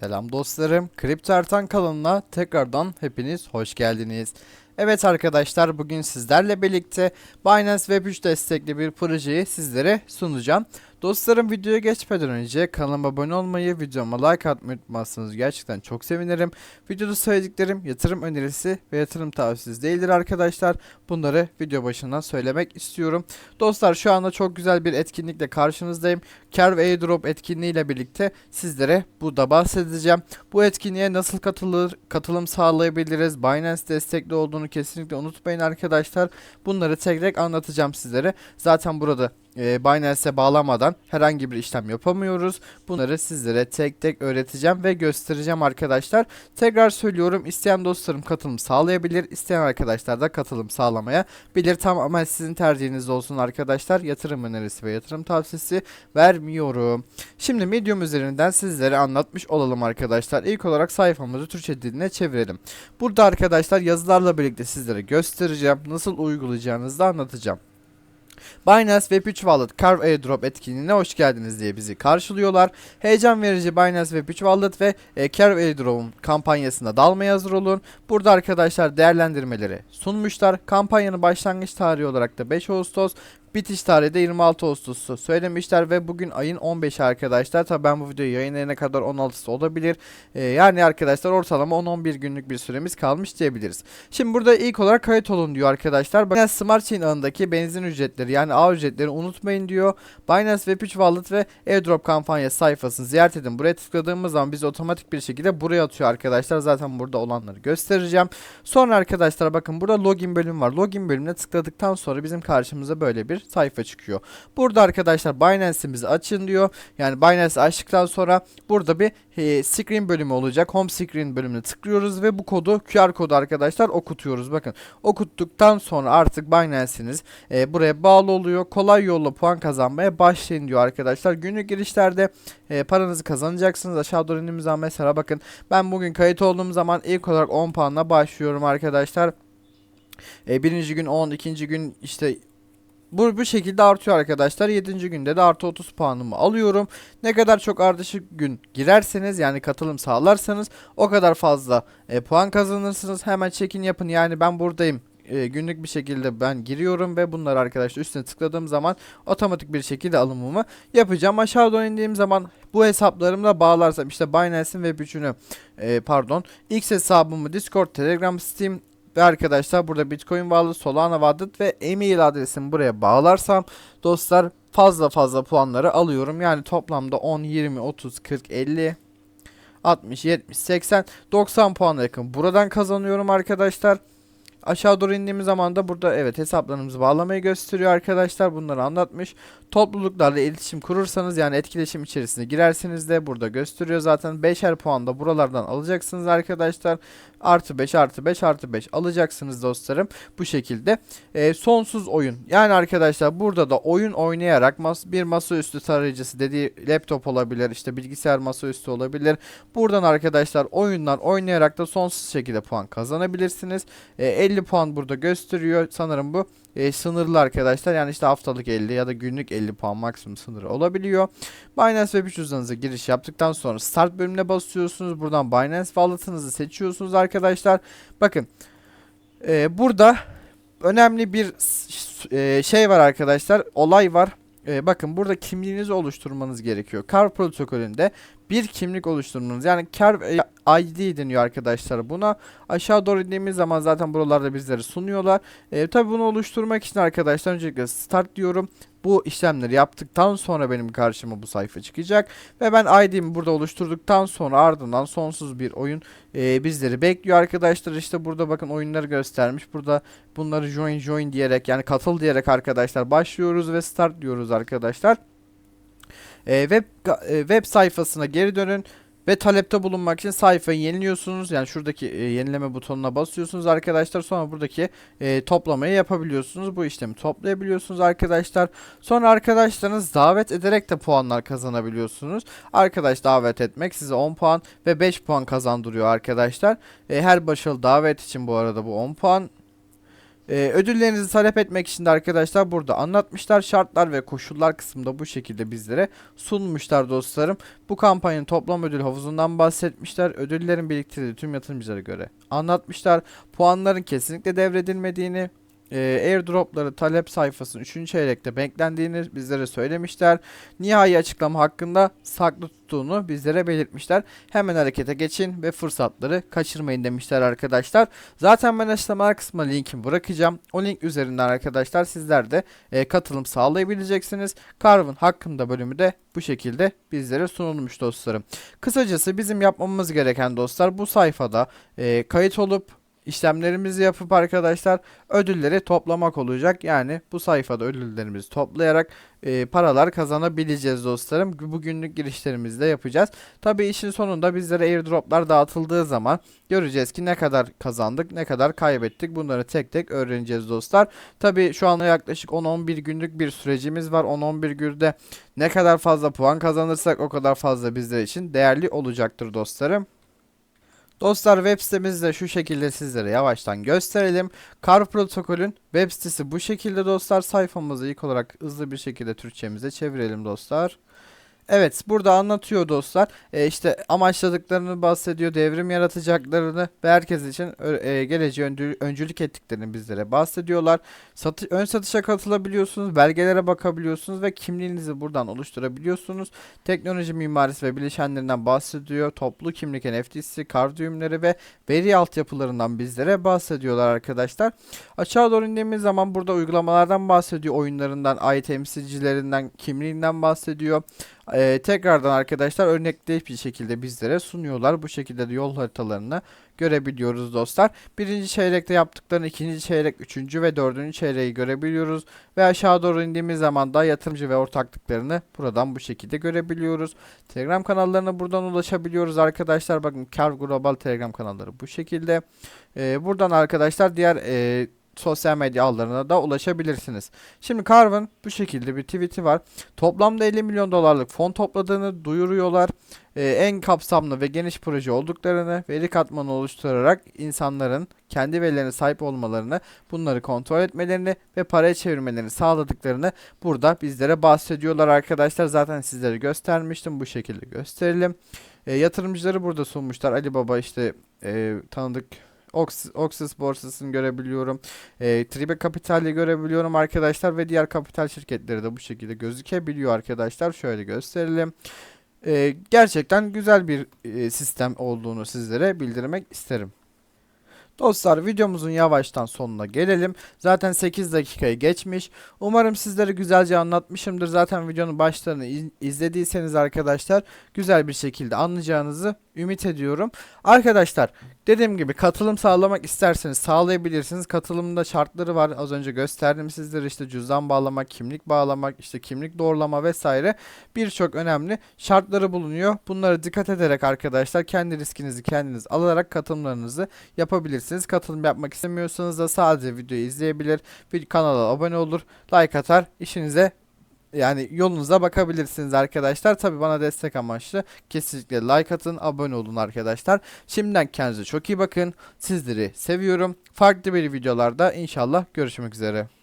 Selam dostlarım. Kripto Ertan kanalına tekrardan hepiniz hoş geldiniz. Evet arkadaşlar bugün sizlerle birlikte Binance Web3 destekli bir projeyi sizlere sunacağım. Dostlarım videoya geçmeden önce kanalıma abone olmayı, videoma like atmayı unutmazsanız gerçekten çok sevinirim. Videoda söylediklerim yatırım önerisi ve yatırım tavsiyesi değildir arkadaşlar. Bunları video başından söylemek istiyorum. Dostlar şu anda çok güzel bir etkinlikle karşınızdayım. Curve Airdrop etkinliğiyle birlikte sizlere burada bahsedeceğim. Bu etkinliğe nasıl katılır, katılım sağlayabiliriz, Binance destekli olduğunu kesinlikle unutmayın arkadaşlar. Bunları tek tek anlatacağım sizlere. Zaten burada e, Binance'e bağlamadan herhangi bir işlem yapamıyoruz. Bunları sizlere tek tek öğreteceğim ve göstereceğim arkadaşlar. Tekrar söylüyorum isteyen dostlarım katılım sağlayabilir. isteyen arkadaşlar da katılım sağlamaya bilir. Tamamen sizin tercihiniz olsun arkadaşlar. Yatırım önerisi ve yatırım tavsiyesi vermiyorum. Şimdi Medium üzerinden sizlere anlatmış olalım arkadaşlar. İlk olarak sayfamızı Türkçe diline çevirelim. Burada arkadaşlar yazılarla birlikte sizlere göstereceğim. Nasıl uygulayacağınızı da anlatacağım. Binance Web3 Wallet Carve Airdrop etkinliğine hoş geldiniz diye bizi karşılıyorlar. Heyecan verici Binance Web3 Wallet ve e, Carve Airdrop'un kampanyasına dalmaya hazır olun. Burada arkadaşlar değerlendirmeleri sunmuşlar. Kampanyanın başlangıç tarihi olarak da 5 Ağustos, Bitiş tarihi de 26 Ağustos'u söylemişler ve bugün ayın 15'i arkadaşlar. Tabi ben bu videoyu yayınlayana kadar 16'sı olabilir. Ee, yani arkadaşlar ortalama 10-11 günlük bir süremiz kalmış diyebiliriz. Şimdi burada ilk olarak kayıt olun diyor arkadaşlar. Binance Smart Chain ağındaki benzin ücretleri yani ağ ücretlerini unutmayın diyor. Binance Web3 Wallet ve Airdrop kampanya sayfasını ziyaret edin. Buraya tıkladığımız zaman bizi otomatik bir şekilde buraya atıyor arkadaşlar. Zaten burada olanları göstereceğim. Sonra arkadaşlar bakın burada login bölümü var. Login bölümüne tıkladıktan sonra bizim karşımıza böyle bir sayfa çıkıyor. Burada arkadaşlar Binance'imizi açın diyor. Yani Binance açtıktan sonra burada bir e, screen bölümü olacak. Home screen bölümüne tıklıyoruz ve bu kodu QR kodu arkadaşlar okutuyoruz. Bakın okuttuktan sonra artık Binance'iniz e, buraya bağlı oluyor. Kolay yolla puan kazanmaya başlayın diyor arkadaşlar. Günlük girişlerde e, paranızı kazanacaksınız. Aşağı doğru indiğimiz zaman mesela bakın ben bugün kayıt olduğum zaman ilk olarak 10 puanla başlıyorum arkadaşlar. E, birinci gün 10, ikinci gün işte bu bu şekilde artıyor arkadaşlar. 7. günde de artı 30 puanımı alıyorum. Ne kadar çok ardışık gün girerseniz yani katılım sağlarsanız o kadar fazla e, puan kazanırsınız. Hemen check-in yapın. Yani ben buradayım e, günlük bir şekilde ben giriyorum ve bunları arkadaşlar üstüne tıkladığım zaman otomatik bir şekilde alımımı yapacağım. Aşağı doğru indiğim zaman bu hesaplarımla bağlarsam işte Binance'in web 3'ünü e, pardon X hesabımı Discord, Telegram, Steam ve arkadaşlar burada Bitcoin bağlı, Solana Wallet ve e-mail adresimi buraya bağlarsam dostlar fazla fazla puanları alıyorum. Yani toplamda 10, 20, 30, 40, 50, 60, 70, 80, 90 puana yakın buradan kazanıyorum arkadaşlar. Aşağı doğru indiğimiz zaman da burada evet hesaplarımızı bağlamayı gösteriyor arkadaşlar. Bunları anlatmış. Topluluklarla iletişim kurursanız yani etkileşim içerisine girerseniz de burada gösteriyor zaten. 5'er puan da buralardan alacaksınız arkadaşlar. Artı 5 artı 5 artı 5 alacaksınız dostlarım. Bu şekilde. Ee, sonsuz oyun. Yani arkadaşlar burada da oyun oynayarak mas bir masaüstü tarayıcısı dediği laptop olabilir. işte bilgisayar masaüstü olabilir. Buradan arkadaşlar oyunlar oynayarak da sonsuz şekilde puan kazanabilirsiniz. Ee, 50 puan burada gösteriyor. Sanırım bu e, sınırlı arkadaşlar. Yani işte haftalık 50 ya da günlük 50 puan maksimum sınırı olabiliyor. Binance Web 3 cüzdanınıza giriş yaptıktan sonra start bölümüne basıyorsunuz. Buradan Binance Wallet'ınızı seçiyorsunuz arkadaşlar. Bakın e, burada önemli bir e, şey var arkadaşlar. Olay var. E, bakın burada kimliğinizi oluşturmanız gerekiyor. Car protokolünde bir kimlik oluşturmanız. Yani Car ID deniyor arkadaşlar buna. Aşağı doğru indiğimiz zaman zaten buralarda bizleri sunuyorlar. E, Tabi bunu oluşturmak için arkadaşlar öncelikle start diyorum. Bu işlemleri yaptıktan sonra benim karşıma bu sayfa çıkacak. Ve ben ID'mi burada oluşturduktan sonra ardından sonsuz bir oyun e, bizleri bekliyor arkadaşlar. İşte burada bakın oyunları göstermiş. Burada bunları join join diyerek yani katıl diyerek arkadaşlar başlıyoruz ve start diyoruz arkadaşlar. E, web e, web sayfasına geri dönün ve talepte bulunmak için sayfayı yeniliyorsunuz. Yani şuradaki e, yenileme butonuna basıyorsunuz arkadaşlar. Sonra buradaki e, toplamayı yapabiliyorsunuz. Bu işlemi toplayabiliyorsunuz arkadaşlar. Sonra arkadaşlarınız davet ederek de puanlar kazanabiliyorsunuz. Arkadaş davet etmek size 10 puan ve 5 puan kazandırıyor arkadaşlar. E, her başarılı davet için bu arada bu 10 puan Ee, ödüllerinizi talep etmek için de arkadaşlar burada anlatmışlar. Şartlar ve koşullar kısmında bu şekilde bizlere sunmuşlar dostlarım. Bu kampanyanın toplam ödül havuzundan bahsetmişler. Ödüllerin biriktirildiği tüm yatırımcılara göre anlatmışlar. Puanların kesinlikle devredilmediğini, e, airdropları talep sayfasının 3. çeyrekte beklendiğini bizlere söylemişler. Nihai açıklama hakkında saklı tuttuğunu bizlere belirtmişler. Hemen harekete geçin ve fırsatları kaçırmayın demişler arkadaşlar. Zaten ben açıklamalar kısmına linkimi bırakacağım. O link üzerinden arkadaşlar sizler de e, katılım sağlayabileceksiniz. Carvin hakkında bölümü de bu şekilde bizlere sunulmuş dostlarım. Kısacası bizim yapmamız gereken dostlar bu sayfada e, kayıt olup işlemlerimizi yapıp arkadaşlar ödülleri toplamak olacak. Yani bu sayfada ödüllerimizi toplayarak e, paralar kazanabileceğiz dostlarım. Bugünlük girişlerimizi de yapacağız. Tabi işin sonunda bizlere airdroplar dağıtıldığı zaman göreceğiz ki ne kadar kazandık ne kadar kaybettik bunları tek tek öğreneceğiz dostlar. Tabi şu anda yaklaşık 10-11 günlük bir sürecimiz var. 10-11 günde ne kadar fazla puan kazanırsak o kadar fazla bizler için değerli olacaktır dostlarım. Dostlar web sitemizi de şu şekilde sizlere yavaştan gösterelim. Car protokolün web sitesi bu şekilde dostlar. Sayfamızı ilk olarak hızlı bir şekilde Türkçemize çevirelim dostlar. Evet burada anlatıyor dostlar. E, işte amaçladıklarını bahsediyor. Devrim yaratacaklarını ve herkes için e, geleceğe öncü- öncülük ettiklerini bizlere bahsediyorlar. Satı ön satışa katılabiliyorsunuz. Belgelere bakabiliyorsunuz ve kimliğinizi buradan oluşturabiliyorsunuz. Teknoloji mimarisi ve bileşenlerinden bahsediyor. Toplu kimlik NFT'si, kar düğümleri ve veri altyapılarından bizlere bahsediyorlar arkadaşlar. Aşağı doğru indiğimiz zaman burada uygulamalardan bahsediyor. Oyunlarından, ay temsilcilerinden, kimliğinden bahsediyor. Ee, tekrardan arkadaşlar örnekli bir şekilde bizlere sunuyorlar. Bu şekilde de yol haritalarını görebiliyoruz dostlar. Birinci çeyrekte yaptıklarını ikinci çeyrek, üçüncü ve dördüncü çeyreği görebiliyoruz. Ve aşağı doğru indiğimiz zaman da yatırımcı ve ortaklıklarını buradan bu şekilde görebiliyoruz. Telegram kanallarına buradan ulaşabiliyoruz arkadaşlar. Bakın Kar Global Telegram kanalları bu şekilde. Ee, buradan arkadaşlar diğer e, sosyal medya ağlarına da ulaşabilirsiniz. Şimdi Carvin bu şekilde bir tweet'i var. Toplamda 50 milyon dolarlık fon topladığını duyuruyorlar. Ee, en kapsamlı ve geniş proje olduklarını, veri katmanı oluşturarak insanların kendi verilerine sahip olmalarını, bunları kontrol etmelerini ve paraya çevirmelerini sağladıklarını burada bizlere bahsediyorlar arkadaşlar. Zaten sizlere göstermiştim. Bu şekilde gösterelim. Ee, yatırımcıları burada sunmuşlar. Ali Baba işte e, tanıdık Ox, Oxys borsasını görebiliyorum. E, Tribe Capital'i görebiliyorum arkadaşlar ve diğer kapital şirketleri de bu şekilde gözükebiliyor arkadaşlar. Şöyle gösterelim. E, gerçekten güzel bir e, sistem olduğunu sizlere bildirmek isterim. Dostlar videomuzun yavaştan sonuna gelelim. Zaten 8 dakikayı geçmiş. Umarım sizlere güzelce anlatmışımdır. Zaten videonun başlarını iz- izlediyseniz arkadaşlar güzel bir şekilde anlayacağınızı ümit ediyorum. Arkadaşlar dediğim gibi katılım sağlamak isterseniz sağlayabilirsiniz. Katılımda şartları var. Az önce gösterdim sizlere işte cüzdan bağlamak, kimlik bağlamak, işte kimlik doğrulama vesaire birçok önemli şartları bulunuyor. Bunlara dikkat ederek arkadaşlar kendi riskinizi kendiniz alarak katılımlarınızı yapabilirsiniz. Katılım yapmak istemiyorsanız da sadece videoyu izleyebilir, bir kanala abone olur, like atar, işinize yani yolunuza bakabilirsiniz arkadaşlar. Tabi bana destek amaçlı kesinlikle like atın, abone olun arkadaşlar. Şimdiden kendinize çok iyi bakın. Sizleri seviyorum. Farklı bir videolarda inşallah görüşmek üzere.